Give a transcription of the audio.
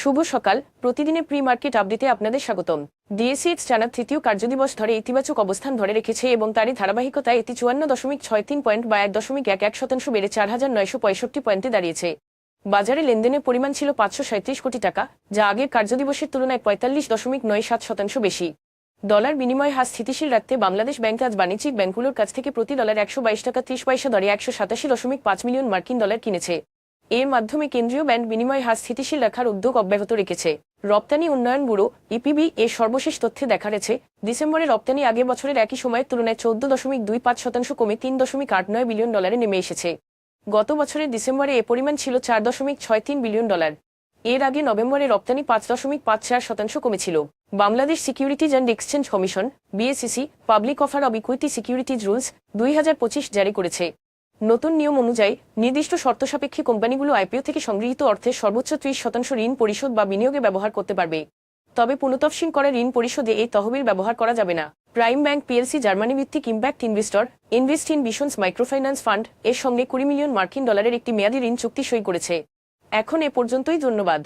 শুভ সকাল। প্রতিদিনের pre market আপডেটে আপনাদের স্বাগতম। ডিএসিএক্স টানা তৃতীয় কার্যদিবস ধরে ইতিবাচক অবস্থান ধরে রেখেছে এবং তারই ধারাবাহিকতায় এটি চুয়ান্ন দশমিক ছয় তিন পয়েন্ট বা এক দশমিক এক এক শতাংশ বেড়ে চার হাজার নয়শো পঁয়ষট্টি পয়েন্টে দাঁড়িয়েছে। বাজারে লেনদেনের পরিমাণ ছিল পাঁচশো সাঁত্রিশ কোটি টাকা, যা আগের কার্যদিবসের তুলনায় পঁয়তাল্লিশ দশমিক নয় সাত শতাংশ বেশি। ডলার বিনিময় হার স্থিতিশীল রাখতে বাংলাদেশ ব্যাংক আজ বাণিজ্যিক ব্যাংকগুলোর কাছ থেকে প্রতি ডলার একশো বাইশ টাকা ত্রিশ পয়সা দরে একশো সাতাশি দশমিক পাঁচ মিলিয়ন মার্কিন ডলার কিনেছে। এর মাধ্যমে কেন্দ্রীয় ব্যাংক বিনিময় হার স্থিতিশীল রাখার উদ্যোগ অব্যাহত রেখেছে। রপ্তানি উন্নয়ন ব্যুরো, ইপিবি, এর সর্বশেষ তথ্যে দেখা গেছে, ডিসেম্বরে রপ্তানি আগের বছরের একই সময়ের তুলনায় চৌদ্দ দশমিক দুই পাঁচ শতাংশ কমে তিন দশমিক আট নয় বিলিয়ন ডলারে নেমে এসেছে। গত বছরের ডিসেম্বরে এ পরিমাণ ছিল চার দশমিক ছয় তিন বিলিয়ন ডলার। এর আগে নভেম্বরে রপ্তানি পাঁচ দশমিক পাঁচ চার শতাংশ কমেছিল। Bangladesh securities and exchange commission BSEC public offer of equity securities rules দুই হাজার পঁচিশ জারি করেছে। নতুন নিয়ম অনুযায়ী নির্দিষ্ট শর্ত সাপেক্ষে কোম্পানিগুলো আইপিও থেকে সংগৃহীত অর্থের সর্বোচ্চ ত্রিশ শতাংশ ঋণ পরিশোধ বা বিনিয়োগে ব্যবহার করতে পারবে। তবে পুনঃতফসিল করা ঋণ পরিশোধে এই তহবিল ব্যবহার করা যাবে না। প্রাইম ব্যাংক পিএলসি জার্মানি ভিত্তিক impact investor Invest in Visions Microfinance Fund এর সঙ্গে কুড়ি মিলিয়ন মার্কিন ডলারের একটি মেয়াদী ঋণ চুক্তি সই করেছে। এখন এ পর্যন্তই ধন্যবাদ।